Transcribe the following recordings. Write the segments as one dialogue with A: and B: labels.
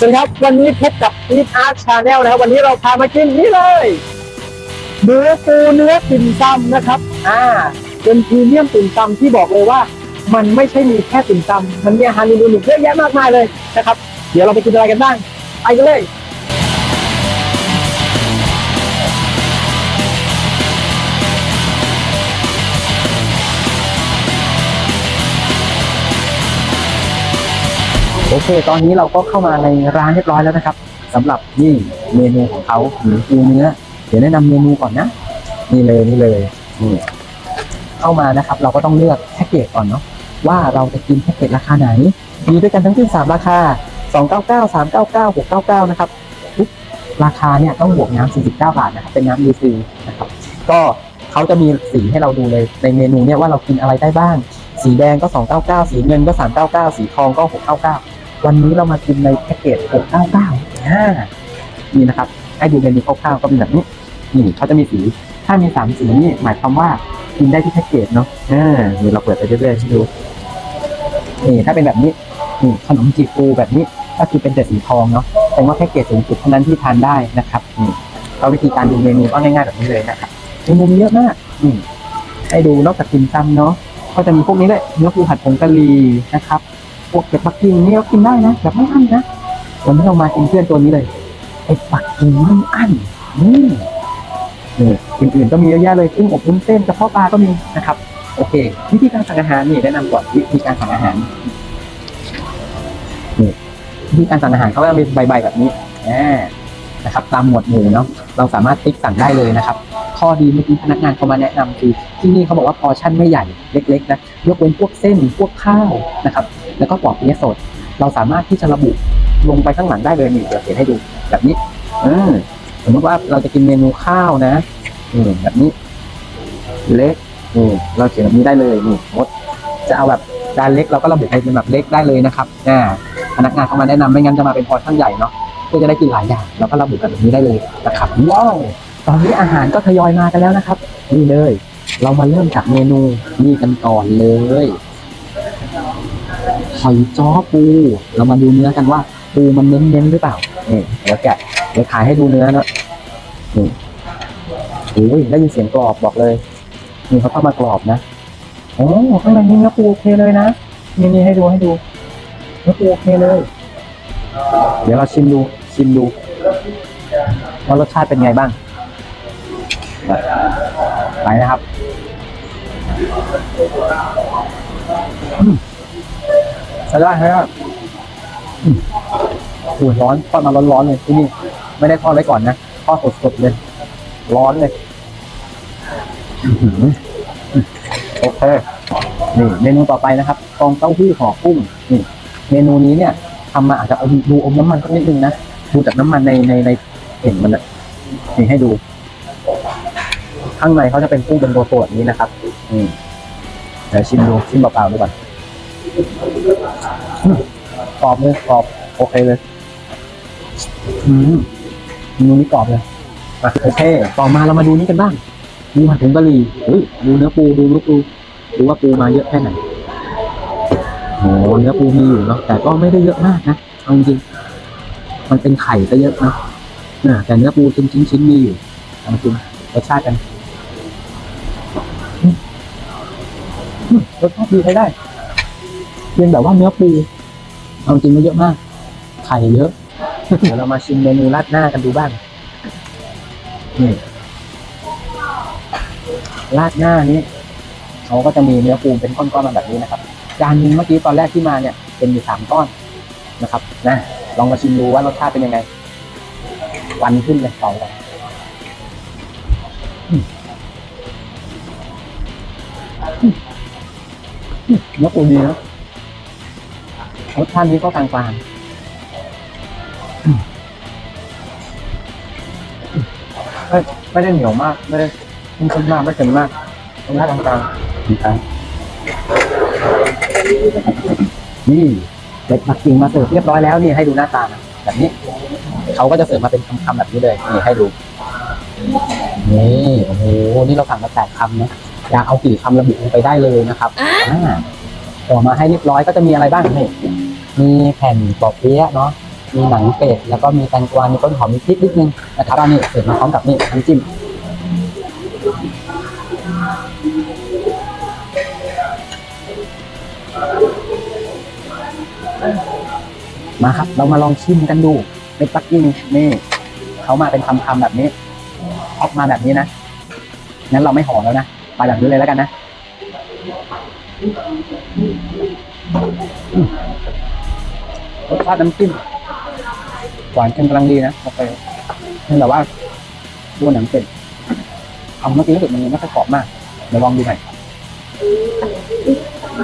A: สวัสดีครับวันนี้พบกับอีทอาร์ตชาแนลนะครับ วันนี้เราพามากินนี่เลยเนื้อปูเนื้อติ่มซำนะครับ อ่า เป็นพรีเมียมติ่มซำที่บอกเลยว่า มันไม่ใช่มีแค่ติ่มซำมันมีอาหารอื่นๆอีกเยอะแยะมากมายเลยนะครับ เดี๋ยวเราไปกินอะไรกันบ้างไปกันเลย โอเค ตอนนี้เราก็เข้ามาในร้านเรียบร้อยแล้วนะครับสำหรับนี่เมนูของเขาหมูปูเนื้อ เดี๋ยวแนะนำเมนูก่อนนะ นี่เลยนี่เลยนี่เข้ามานะครับ เราก็ต้องเลือกแพ็กเกจก่อนเนาะว่าเราจะกินแพ็กเกจราคาไหน มีด้วยกันทั้งสิ้นสามราคา 299 399 699 นะครับทุกราคาเนี่ยต้องบวกน้ำ49 บาทนะครับเป็นน้ำดีซีนะครับ ก็เขาจะมีสีให้เราดูเลยในเมนูเนี่ยว่าเรากินอะไรได้บ้าง สีแดงก็ 299 สีเงินก็ 399 สีทองก็ 699 วันนี้เรามากินในแพ็กเกจ 699อ่านี่นะครับให้ดูเมนูคร่าวๆก็เป็นแบบนี้ นี่เขาจะมีสี ถ้ามีสามสีนี่หมายความว่ากินได้ที่แพ็กเกจเนาะอ่านี่เราเปิดไปเรื่อยๆให้ดูนี่ถ้าเป็นแบบนี้นี่ขนมจีบูแบบนี้ก็คือเป็นแต่สีทองเนาะแสดงว่าแพ็กเกจสูงสุดเท่านั้นที่ทานได้นะครับนี่ก็วิธีการดูเมนูก็ง่ายๆแบบนี้เลยนะครับเมนูเยอะมากอืมให้ดูนอกจากกินซ้ำเนาะก็จะมีพวกนี้แหละเนื้อปูผัดผงกะหรี่นะครับ พวกเก็บปักกิ่งนี่ก็กินได้นะแบบไม่อั้นนะวันนี้เรามากินเพื่อนตัวนี้เลยไอ้ปักกิ่งไม่อั้นนี่นี่อื่นๆก็มีเยอะแยะเลยกุ้งอบวุ้นเส้นกระเพาะปลาก็มีนะครับ โอเค วิธีการสั่งอาหารนี่แนะนำก่อนวิธีการสั่งอาหารนี่วิธีการสั่งอาหารเขาก็จะมีใบๆแบบนี้อ่านะครับ ตามหมวดหมู่เนาะเราสามารถติ๊กสั่งได้เลยนะครับ ข้อดีเมื่อกี้พนักงานเขามาแนะนำคือ ที่นี่เขาบอกว่าพอชั่นไม่ใหญ่เล็ก ๆ นะยกเว้นพวกเส้นพวกข้าวนะครับ แล้วก็ปอกเปี๊ยะสด เราสามารถที่จะระบุลงไปข้างหลังได้เลยนี่เดี๋ยวเขียนให้ดูแบบนี้ออสมมติว่าเราจะกินเมนูข้าวนะนี่แบบนี้ เล็กนี่เราเขียนแบบนี้ได้เลยนี่มดจะเอาแบบจานเล็กเราก็ระบุให้เป็นแบบเล็กได้เลยนะครับอ่าพนักงานเข้ามาแนะนำไม่งั้นจะมาเป็นพอชั่นใหญ่เนาะเพื่อจะได้กินหลายอย่างเราก็ระบุกันแบบนี้ได้เลยนะครับว้าวตอนนี้อาหารก็ทยอยมากันแล้วนะครับ นี่เลย เรามาเริ่มจากเมนูนี่กันก่อนเลย หอยจ้อปู เรามาดูเนื้อกันว่า ปูมันเน้นๆหรือเปล่านี่เดี๋ยวแกะเดี๋ยวขายให้ดูเนื้อนะนี่โอ้ยได้ยินเสียงกรอบบอกเลยนี่เขาเข้ามากรอบนะโอ้ข้างในนี่เนื้อปูโอเคเลยนะนี่นี่ให้ดูให้ดูเนื้อปูโอเคเลย เดี๋ยวเราชิมดูชิมดูว่ารสชาติเป็นไงบ้างไปนะครับ ใช้ได้ใช้ได้อืมโอ้ร้อนทอดมาร้อนๆเลยที่นี่ ไม่ได้ทอดไว้ก่อนนะทอดสดๆเลย ร้อนเลยโอเคนี่เมนูต่อไปนะครับฟองเต้าหู้ห่อกุ้งนี่ เมนูนี้เนี่ยทำมาอาจจะอมดูอมน้ำมันสักนิดนึงนะดูจากน้ำมันในในในเห็นมันอะนี่ให้ดู ข้างในเขาจะเป็นกุ้งเป็นตัวตัวแบบนี้นะครับ อืมเดี๋ยวชิมดูชิมเปล่าๆดูก่อน กรอบเลยกรอบโอเคเลย อืมนูนี้กรอบเลยอะโอเค ต่อมาเรามาดูนี้กันบ้าง ดูผัดผงกะหรี่อุ้ยดูเนื้อปูดูเนื้อปูดูว่าปูมาเยอะแค่ไหนโอ้เนื้อปูมีอยู่เนาะแต่ก็ไม่ได้เยอะมากนะเอาจริงมันเป็นไข่ซะเยอะนะอ่าแต่เนื้อปูชิ้นชิ้นชิ้นมีอยู่เอามาชิมรสชาติกันรสชาติดีใช้ได้ พียงแต่ว่าเนื้อปูเอาจริงไม่เยอะมาก ไข่เยอะ เดี๋ยวเรามาชิมเมนูราดหน้ากันดูบ้างนี่ราดหน้านี้เขาก็จะมีเนื้อปูเป็นก้อนๆมาแบบนี้นะครับจานนึงเมื่อกี้ตอนแรกที่มาเนี่ย เป็นอยู่สามก้อนนะครับนะลองมาชิมดูว่ารสชาติเป็นยังไงวันขึ้นเลยสองวันเนื้อปูดีนะ รสชาตินี้ก็กลางๆอืมไม่ไม่ได้เหนียวมาก ไม่ได้เข้มข้นมากไม่เค็มมากรสชาติกลางๆดีครับนี่เล็กปักกิ่งมาเสิร์ฟเรียบร้อยแล้วนี่ให้ดูหน้าตานะแบบนี้เขาก็จะเสิร์ฟมาเป็นคำๆแบบนี้เลยนี่ให้ดูนี่โอ้โหนี่เราสั่งมาแปดคำนะอยากเอากี่คำระบุลงไปได้เลยนะครับอ่าต่อมาให้เรียบร้อยก็จะมีอะไรบ้างนี่ มีแผ่นปอกเปี๊ยะเนาะมีหนังเป็ดแล้วก็มีแตงกวา มีต้นหอมมีพริกนิดนึงนะครับแล้วนี่เสร็จมาพร้อมกับนี่น้ำจิ้มมาครับ เรามาลองชิมกันดูเม็ดปักกิ่งนี่เขามาเป็นคำๆแบบนี้ออกมาแบบนี้นะงั้นเราไม่ห่อแล้วนะไปแบบนี้เลยแล้วกันนะ รสชาติน้ำจิ้มหวานเค็มกำลังดีนะโอเคนี่แต่ว่าตัวหนังเป็ดทำเมื่อกี้รู้สึกมันยังไม่ค่อยกรอบมากเดี๋ยวลองดูหน่อย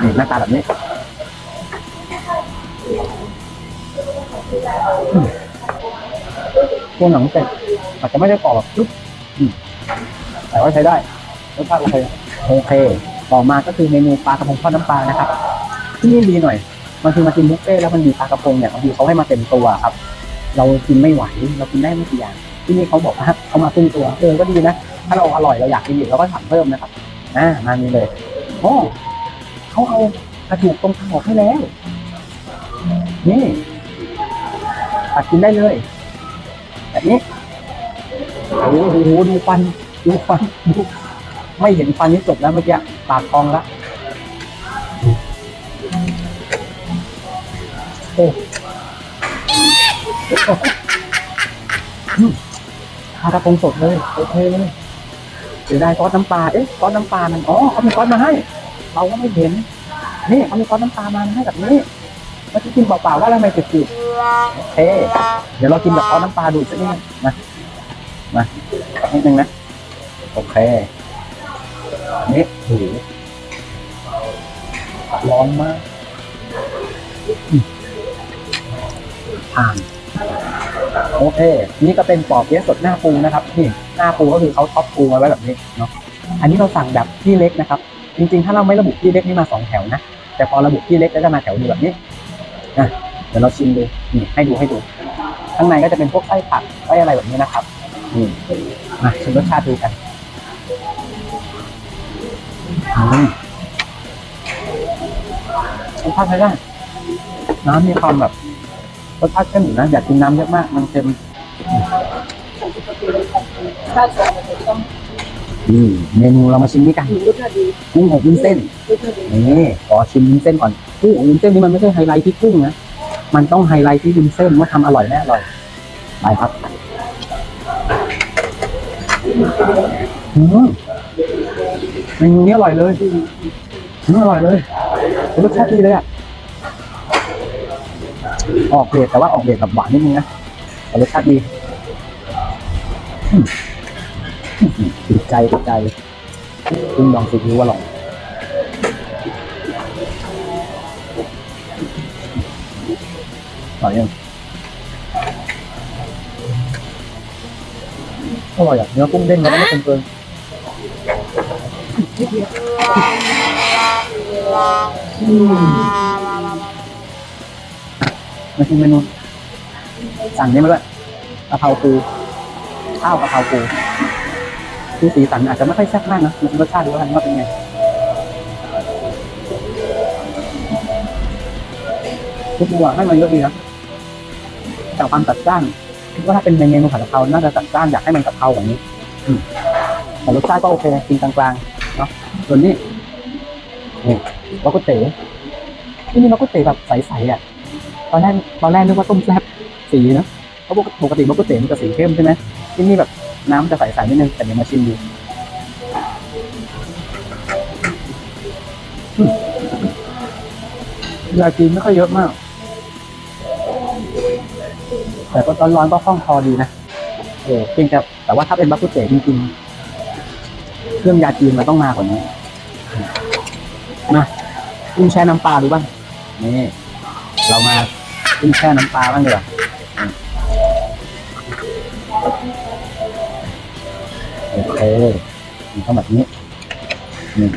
A: นี่หน้าตาแบบนี้ตัวหนังเป็ดอาจจะไม่ได้กรอบแบบปึ๊บแต่ว่าใช้ได้รสชาติโอเคโอเค ต่อมาก็คือเมนูปลากระพงทอดน้ำปลานะครับ ที่นี่ดีหน่อย บางทีมากินบุฟเฟ่ต์แล้วมันมีปลากระพงเนี่ยบางทีเขาให้มาเต็มตัวครับ เรากินไม่ไหวเรากินได้ไม่กี่อย่างที่นี่เขาบอกว่าเขามาครึ่งตัวเออก็ดีนะ ถ้าเราอร่อยเราอยากกินอีกเราก็สั่งเพิ่มนะครับอ่ามานี่เลยโอ้เขาเอากระดูกตรงทาออกให้แล้ว นี่ตัดกินได้เลยแบบนี้โอ้โหดูฟันดูฟันดูไม่เห็นฟันนี่จบแล้วเมื่อกี้ปากพองละ โอ้อืมปลาระพงสดเลยโอเคเลยเดี๋ยวได้ซอสน้ำปลา เอ๊ะซอสน้ำปลามันอ๋อเขามีซอสมาให้ เราก็ไม่เห็น นี่เขามีซอสน้ำปลามาให้แบบนี้มื่อกี้กินเปล่าๆว่าทำไม่จืดๆโอเค เดี๋ยวเรากินแบบซอสน้ำปลาดูสักนิดมา มาสักนิดนึงนะ โอเคนี่โอ้โหร้อนมาก ผ่านโอเค นี่ก็เป็นปอเปี๊ยะสดหน้าปูนะครับนี่หน้าปูก็คือเขาท็อปปูมาไว้แบบนี้เนาะอันนี้เราสั่งแบบที่เล็กนะครับ จริงๆ ถ้าเราไม่ระบุที่เล็กนี่มาสองแถวนะแต่พอระบุที่เล็กก็จะมาแถวเดียวแบบนี้นะเดี๋ยวเราชิมดูนี่ให้ดูให้ดู ข้างในก็จะเป็นพวกไส้ผักไส้อะไรแบบนี้นะครับนี่มาชิมรสชาติดูกันอืมรสชาติใช้ได้น้ำมีความแบบ รสชาติเข้มอยู่นะอยากกินน้ำเยอะมาก มันเค็มอืมเมนูเรามาชิมนี่กันกุ้งอบวุ้นเส้นนี่ขอชิมวุ้นเส้นก่อนกุ้งอบวุ้นเส้นนี่มันไม่ใช่ไฮไลท์ที่กุ้งนะมันต้องไฮไลท์ที่วุ้นเส้นว่าทำอร่อยแน่อร่อยไปครับอืมเมนูนี้อร่อยเลยอืมอร่อยเลยรสชาติดีเลยอะ ออกเผ็ดแต่ว่าออกเผ็ดแบบหวานนิดนึงนะแต่รสชาติดีติดใจติดใจกุ้งดองซีอิ๊วอร่อยอร่อยยังอร่อยอะเนื้อกุ้งเด้งแล้วไม่เค็มเกินอืม มาชิมเมนูสั่งนี้มาด้วยกะเพราปูข้าวกะเพราปูคือสีสันอาจจะไม่ค่อยแซ่บมากนะมันรสชาติดูแล้วกันว่าเป็นไงทุกตัวให้มันเยอะดีนะแต่ความจัดจ้านคิดว่าถ้าเป็นเมนูผัดกะเพราน่าจะจัดจ้านอยากให้มันกะเพราแบบนี้แต่รสชาติก็โอเคกินกลางๆเนาะส่วนนี้นี่วากุเต๋ที่นี่วากุเต๋แบบใสๆอะ ตอนแรกตอนแรกนึกว่าต้มแซ่บสีนะเพราะปกติมะกุเต๋มันจะสีเข้มใช่ไหมที่นี่แบบน้ำจะใสๆนิดนึงแต่เดี๋ยวมาชิมดูยาจีนไม่ค่อยเยอะมาก แต่ก็ตอนร้อนก็คล่องคอดีนะเออเพียงแต่แต่ว่าถ้าเป็นบักกุเต๋จริงๆ เครื่องยาจีนมันต้องมากกว่านี้มากุ้งแช่น้ำปลาดูบ้าง นี่ เรามา ขึ้นแช่น้ำปลาบ้างดีกว่าโอเคมันต้องแบบนี้นี่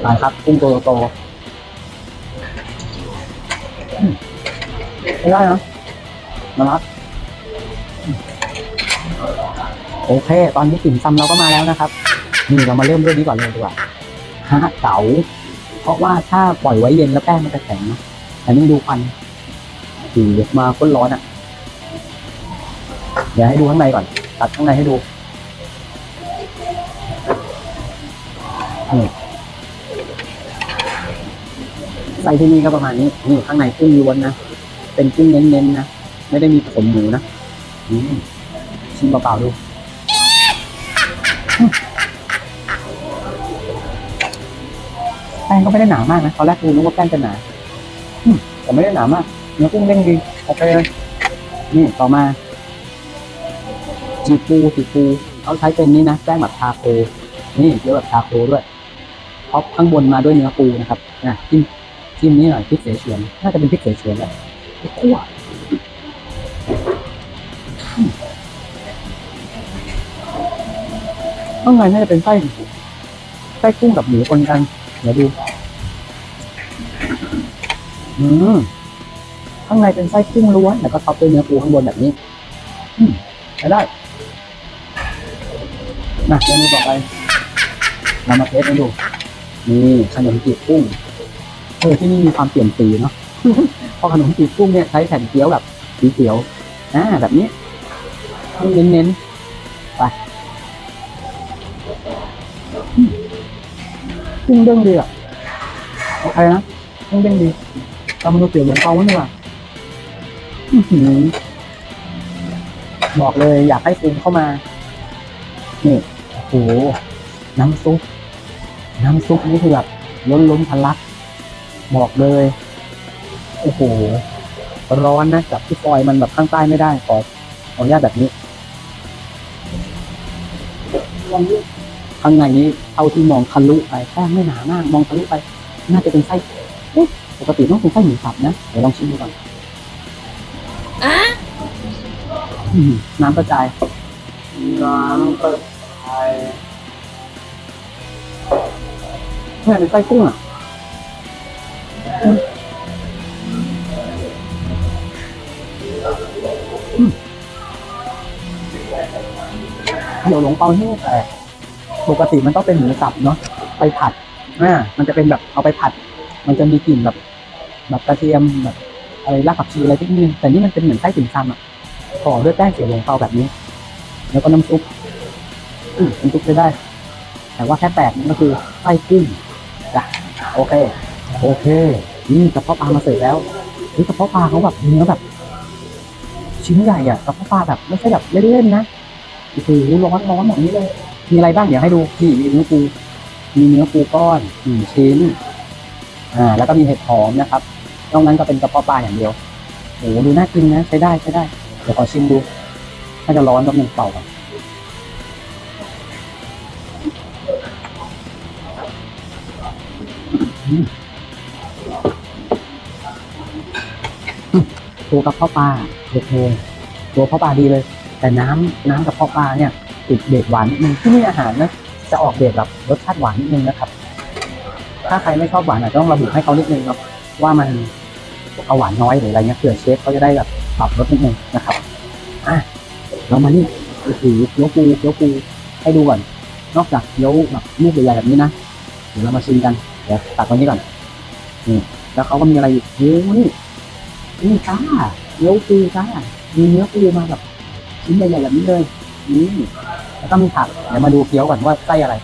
A: ไปครับกุ้งตัวโตไม่ได้นาะมารับโอเค ตอนนี้ติ่มซำเราก็มาแล้วนะครับ นี่เรามาเริ่มเรื่องนี้ก่อนเลยดีกว่าฮะเก๋าเพราะว่าถ้าปล่อยไว้เย็นแล้วแป้งมันจะแข็งนะ แต่นี่ดูควันถือมาก้นร้อนอะ เดี๋ยวให้ดูข้างในก่อน ตัดข้างในให้ดูนี่ไส้ที่นี่ก็ประมาณนี้นี่ข้างในกุ้งล้วนนะ เป็นกุ้งเน้นๆนะ ไม่ได้มีผสมหมูนะชิมเปล่าๆดูแป้งก็ไม่ได้หนามากนะตอนแรกกูนึกว่าแป้งจะหนา แต่ไม่ได้หนามากเนื้อกุ้งเด้งดีโอเคเลยนี่ต่อมาจีปูจีปูเขาใช้เป็นนี่นะแป้งแบบทาโคนี่เยอะแบบทาโคด้วยเพราะข้างบนมาด้วยเนื้อปูนะครับนะจิ้มจิ้มนี่หน่อยพริกเสฉวนน่าจะเป็นพริกเสฉวนแหละพริกขั่วข้างในน่าจะเป็นไส้ไส้กุ้งกับหมูปนกันเดี๋ยวดู อืมข้างในเป็นไส้กุ้งล้วนแล้วก็ท็อปด้วยเนื้อปูข้างบนแบบนี้ อืมใช้ได้นะเมนูต่อไปเรามาเทสให้ดู นี่ขนมจีบกุ้งเออที่นี่มีความเปลี่ยนสีเนาะเพราะขนมจีบกุ้งเนี่ยใช้แผ่นเกี๊ยวแบบสีเขียวอ่าแบบนี้เน้นเน้นๆไปกุ้งเด้งดีอะโอเคนะกุ้งเด้งดี เรามาดูเตี๋ยวหลวงเปากันดีกว่าอื้อหือบอกเลยอยากให้ซูมเข้ามา นี่ โอ้โห น้ำซุป น้ำซุปนี่คือแบบล้นล้นทะลัก บอกเลย โอ้โห ร้อนนะจับที่ฟอยมันแบบข้างใต้ไม่ได้ ขอขออนุญาตแบบนี้ ข้างในนี้เท่าที่มองทะลุไปแป้งไม่หนามาก มองทะลุไป น่าจะเป็นไส้ ปกติต้องเป็นไส้หมูสับนะเดี๋ยวลองชิมดูก่อนอืมน้ำกระจายน้ำกระจายเนี่ยเป็นไส้กุ้งอะอืมอืมเดี๋ยวหลงเปาที่แต่ปกติมันต้องเป็นหมูสับเนาะไปผัดอ่ามันจะเป็นแบบเอาไปผัด มันจะมีกลิ่นแบบ แบบกระเทียมแบบอะไรรากผักชีอะไรที่นี่แต่นี่มันเป็นเหมือนไส้ติ่มซำอะห่อด้วยแป้งเสียวหลงเปาแบบนี้ แล้วก็น้ำซุปอืมน้ำซุปใช้ได้ แต่ว่าแค่แปลกมันก็คือไส้กุ้งจ้ะโอเค โอเค นี่กระเพาะปลามาเสิร์ฟแล้วนี่กระเพาะปลาเขาแบบเนื้อแบบ ชิ้นใหญ่อะกระเพาะปลาแบบไม่ใช่แบบเล่นๆนะโอ้โหร้อนร้อนแบบนี้เลย มีอะไรบ้างเดี๋ยวให้ดูนี่มีเนื้อปูมีเนื้อปูก้อนหนึ่งชิ้น อ่า แล้วก็มีเห็ดหอมนะครับ นอกนั้นก็เป็นกระเพาะปลาอย่างเดียวโอ้โหดูน่ากินนะใช้ได้ใช้ได้ เดี๋ยวขอชิมดูน่าจะร้อนแป๊บนึงเป่าก่อนตัวกระเพาะปลาโอเคตัวกระเพาะปลาดีเลย แต่น้ำน้ำกระเพาะปลาเนี่ยติดเด็ดหวานนิดนึงที่นี่อาหารนะจะออกเด็ดแบบรสชาติหวานนิดนึงนะครับ ถ้าใครไม่ชอบหวานอาจจะต้องระบุให้เขานิดนึงเนาะว่ามัน เอาหวานน้อยหรืออะไรเงี้ยเผื่อเชฟเขาจะได้แบบปรับรสนิดนึงนะครับอะเรามานี่โอ้โหเกี๊ยวปูเกี๊ยวปูให้ดูก่อนนอกจากเกี๊ยวแบบลูกใหญ่ๆแบบนี้นะเดี๋ยวเรามาชิมกันเดี๋ยวตักตรงนี้ก่อนนี่แล้วเขาก็มีอะไรอีกโอ้โหนี่นี่จ้าเนื้อปูจ้ามีเนื้อปูมาแบบชิ้นใหญ่ๆแบบนี้เลยนี่แล้วก็มีผักเดี๋ยวมาดูเกี๊ยวก่อนว่าไส้อะไร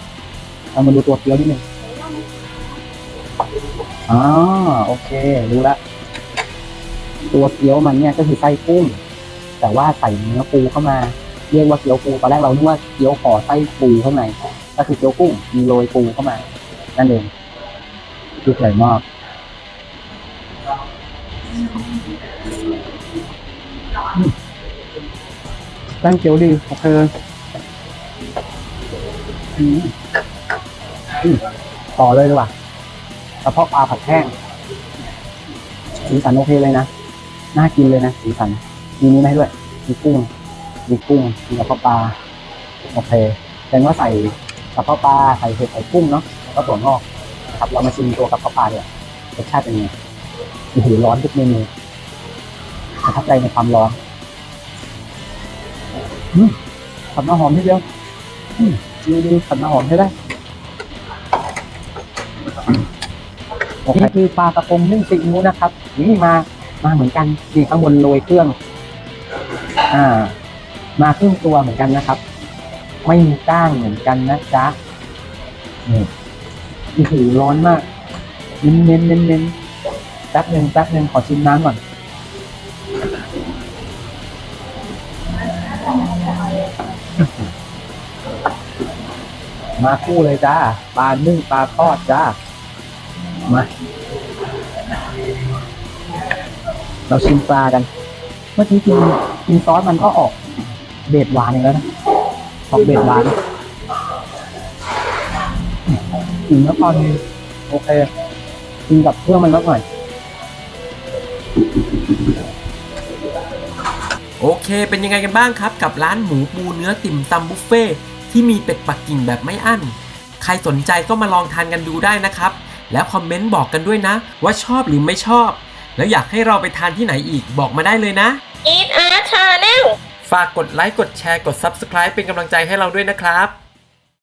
A: เรามาดูตัวเกี๊ยวนิดนึงอ๋อโอเครู้ละ ตัวเกี๊ยวมันเนี่ยก็คือไส้กุ้ง แต่ว่าใส่เนื้อปูเข้ามา เรียกว่าเกี๊ยวปูตอนแรกเรานึกว่าเกี๊ยวห่อไส้ปูข้างในก็คือเกี๊ยวกุ้งมีโรยปูเข้ามา นั่นเองคือใหญ่มากแป้งเกี๊ยวดีโอเคอืมอืมต่อเลยดีกว่ากระเพาะปลาผัดแห้งสีสันโอเคเลยนะ น่ากินเลยนะสีสันมีนี้ไหมาให้ด้วยมีกุ้งมีกุ้งมีกระเพาะปลาโอเคแสดงว่าใส่กระเพาะปลาใส่เห็ดใส่กุ้งเนาะแล้วก็ถั่วงอกนะครับเรามาชิมตัวกระเพาะปลาเนี่ยรสชาติเป็นไงโอ้โหร้อนทุกเมนูประทับใจในความร้อนผัดน้ำหอมนิดเดียวอืมดีดีผัดน้ำหอมใช้ได้โอเคนี่คือปลากระพงนึ่งซีอิ๊วนะครับนี่มา มาเหมือนกันนี่ข้างบนโรยเครื่อง อ่า มาครึ่งตัวเหมือนกันนะครับ ไม่มีก้างเหมือนกันนะจ๊ะนี่โอ้โหร้อนมากเน้นเน้นเน้นเน้นแป๊บหนึ่งแป๊บหนึ่งขอชิมน้ำก่อนมาคู่เลยจ้าปลานึ่งปลาทอดจ้ามา เราชิมปลากัน เมื่อกี้กินกินซอสมันก็ออกเบ็ดหวานอีกแล้วนะออกเบ็ดหวานกินแล้วพอดีโอเคกินกับเครื่องมันลดหน่อย
B: โอเค เป็นยังไงกันบ้างครับ กับร้านหมูปูเนื้อติ่มซำบุฟเฟ่ที่มีเป็ดปักกิ่งแบบไม่อั้น ใครสนใจก็มาลองทานกันดูได้นะครับ แล้วคอมเมนต์บอกกันด้วยนะ ว่าชอบหรือไม่ชอบ แล้วอยากให้เราไปทานที่ไหนอีกบอกมาได้เลยนะ
C: Eat Art Channel
B: ฝากกดไลค์กดแชร์กด Subscribe เป็นกำลังใจให้เราด้วยนะครับ